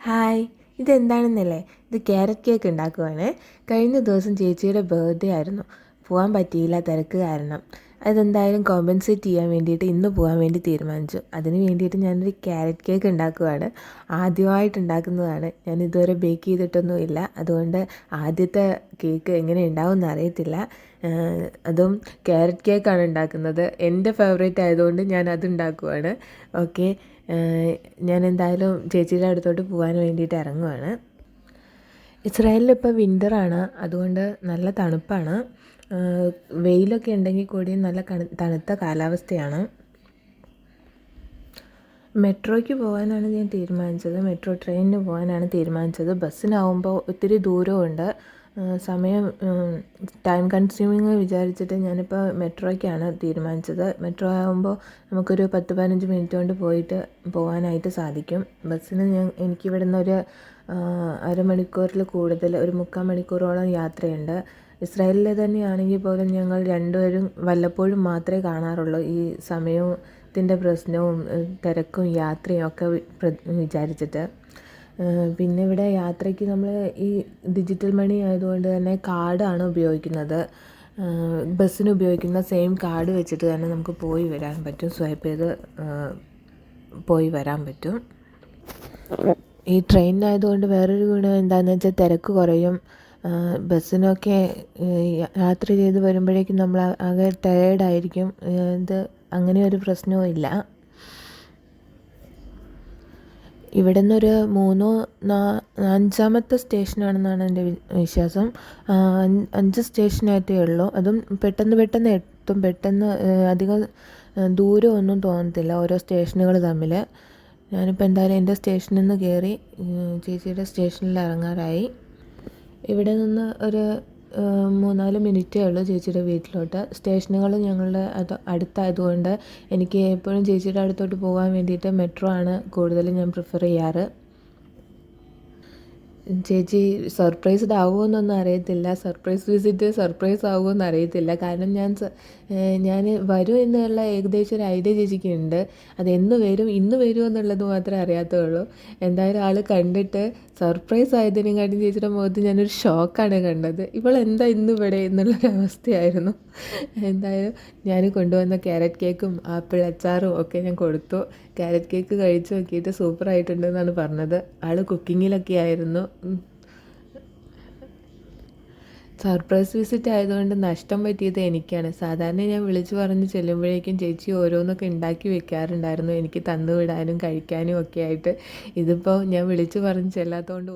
Hi ഇതെന്താണെന്നല്ലേ? ഇത് carrot cake ഉണ്ടാക്കുവാണ്. കഴിഞ്ഞ ദിവസം ചേച്ചിയുടെ ബർത്ത്ഡേ ആയിരുന്നു. പോകാൻ പറ്റിയില്ല തിരക്ക് കാരണം. അതെന്തായാലും കോമ്പൻസേറ്റ് ചെയ്യാൻ വേണ്ടിയിട്ട് ഇന്ന് പോകാൻ വേണ്ടി തീരുമാനിച്ചു. അതിന് വേണ്ടിയിട്ട് ഞാനൊരു ക്യാരറ്റ് കേക്ക് ഉണ്ടാക്കുവാണ്. ആദ്യമായിട്ട് ഉണ്ടാക്കുന്നതാണ്. ഞാൻ ഇതുവരെ ബേക്ക് ചെയ്തിട്ടൊന്നുമില്ല. അതുകൊണ്ട് ആദ്യത്തെ കേക്ക് എങ്ങനെ ഉണ്ടാവുമെന്ന് അറിയത്തില്ല. അതും ക്യാരറ്റ് കേക്കാണ് ഉണ്ടാക്കുന്നത്. എന്റെ ഫേവറേറ്റ് ആയതുകൊണ്ട് ഞാൻ അത് ഉണ്ടാക്കുവാണ്. ഓക്കെ ഞാൻ എന്തായാലും ചേച്ചിയുടെ അടുത്തോട്ട് പോകാൻ വേണ്ടിയിട്ട് ഇറങ്ങുവാണ്. ഇസ്രായേലിൽ ഇപ്പോൾ വിന്ററാണ് അതുകൊണ്ട് നല്ല തണുപ്പാണ്. വെയിലൊക്കെ ഉണ്ടെങ്കിൽ കൂടി നല്ല തണുത്ത കാലാവസ്ഥയാണ്. മെട്രോയ്ക്ക് പോകാനാണ് ഞാൻ തീരുമാനിച്ചത്. മെട്രോ ട്രെയിനിന് പോകാനാണ് തീരുമാനിച്ചത്. ബസ്സിനാവുമ്പോൾ ഒത്തിരി ദൂരമുണ്ട് സമയം ടൈം കൺസ്യൂമിങ് വിചാരിച്ചിട്ട് ഞാനിപ്പോൾ മെട്രോയ്ക്കാണ് തീരുമാനിച്ചത്. മെട്രോ ആകുമ്പോൾ നമുക്കൊരു പത്ത് പതിനഞ്ച് മിനിറ്റ് കൊണ്ട് പോയിട്ട് പോകാനായിട്ട് സാധിക്കും. ബസ്സിന് ഞാൻ എനിക്കിവിടെ നിന്നൊരു അരമണിക്കൂറിൽ കൂടുതൽ ഒരു മുക്കാൽ മണിക്കൂറോളം യാത്രയുണ്ട്. ഇസ്രായേലിൽ തന്നെയാണെങ്കിൽ പോലും ഞങ്ങൾ രണ്ടുപേരും വല്ലപ്പോഴും മാത്രമേ കാണാറുള്ളൂ. ഈ സമയത്തിന്റെ പ്രശ്നവും തിരക്കും യാത്രയും ഒക്കെ വിചാരിച്ചിട്ട്. പിന്നെ ഇവിടെ യാത്രയ്ക്ക് നമ്മൾ ഈ ഡിജിറ്റൽ മണി ആയതുകൊണ്ട് തന്നെ കാർഡാണ് ഉപയോഗിക്കുന്നത്. ബസ്സിന് ഉപയോഗിക്കുന്ന സെയിം കാർഡ് വെച്ചിട്ട് തന്നെ നമുക്ക് പോയി വരാൻ പറ്റും. സ്വൈപ്പ് ചെയ്ത് പോയി വരാൻ പറ്റും. ഈ ട്രെയിനിനായതുകൊണ്ട് വേറൊരു ഗുണം എന്താണെന്ന് വെച്ചാൽ തിരക്ക് കുറയും. ബസ്സിനൊക്കെ യാത്ര ചെയ്ത് വരുമ്പോഴേക്കും നമ്മൾ ആകെ ടയേർഡായിരിക്കും ഇത് അങ്ങനെ ഒരു പ്രശ്നവും ഇല്ല. ഇവിടെ നിന്നൊരു മൂന്നോ അഞ്ചാമത്തെ സ്റ്റേഷനാണെന്നാണ് എന്റെ വിശ്വാസം. അഞ്ച് സ്റ്റേഷനായിട്ടേ ഉള്ളൂ. അതും പെട്ടെന്ന് പെട്ടെന്ന് എത്തും. പെട്ടെന്ന് അധികം ദൂരമൊന്നും തോന്നത്തില്ല ഓരോ സ്റ്റേഷനുകൾ തമ്മിൽ ഞാനിപ്പോൾ എന്തായാലും എന്റെ സ്റ്റേഷനിൽ നിന്ന് കയറി ചേച്ചിയുടെ സ്റ്റേഷനിൽ ഇറങ്ങാറായി. ഇവിടെ നിന്ന് ഒരു മൂന്നാൽ മിനിറ്റേ ഉള്ളൂ ചേച്ചിയുടെ വീട്ടിലോട്ട്. സ്റ്റേഷനുകൾ ഞങ്ങളുടെ അത് അടുത്തായതുകൊണ്ട് എനിക്ക് എപ്പോഴും ചേച്ചിയുടെ അടുത്തോട്ട് പോകാൻ വേണ്ടിയിട്ട് മെട്രോ ആണ് കൂടുതലും ഞാൻ പ്രിഫർ ചെയ്യാറ്. ചേച്ചി സർപ്രൈസ്ഡ് ആകുമോയെന്നൊന്നും അറിയത്തില്ല. സർപ്രൈസ് വിസിറ്റ് സർപ്രൈസ് ആകുമോയെന്ന് അറിയത്തില്ല. കാരണം ഞാൻ ഞാൻ വരും എന്നുള്ള ഏകദേശം ഒരു ഐഡിയ ചേച്ചിക്കുണ്ട്. അത് എന്ന് വരും ഇന്ന് വരുമോ എന്നുള്ളത് മാത്രമേ അറിയാത്തുള്ളൂ. എന്തായാലും ആൾ കണ്ടിട്ട് സർപ്രൈസ് ആയതിനെക്കാട്ടും ചേച്ചിയുടെ മുഖത്ത് ഞാനൊരു ഷോക്കാണ് കണ്ടത്. ഇവൾ എന്താ ഇന്ന് ഇവിടെ എന്നുള്ളൊരവസ്ഥയായിരുന്നു എന്തായാലും ഞാൻ കൊണ്ടുവന്ന ക്യാരറ്റ് കേക്കും ആപ്പിൾ അച്ചാറും ഒക്കെ ഞാൻ കൊടുത്തു. ക്യാരറ്റ് കേക്ക് കഴിച്ച് നോക്കിയിട്ട് സൂപ്പറായിട്ടുണ്ടെന്നാണ് പറഞ്ഞത്. ആൾ കുക്കിങ്ങിലൊക്കെ ആയിരുന്നു. സർപ്രൈസ് വിസിറ്റ് ആയതുകൊണ്ട് നഷ്ടം പറ്റിയത് എനിക്കാണ്. സാധാരണ ഞാൻ വിളിച്ചു പറഞ്ഞ് ചെല്ലുമ്പോഴേക്കും ചേച്ചി ഓരോന്നൊക്കെ ഉണ്ടാക്കി വെക്കാറുണ്ടായിരുന്നു. എനിക്ക് തന്നു വിടാനും കഴിക്കാനും ഒക്കെ ആയിട്ട്. ഇതിപ്പോൾ ഞാൻ വിളിച്ചു പറഞ്ഞ് ചെല്ലാത്തതുകൊണ്ട്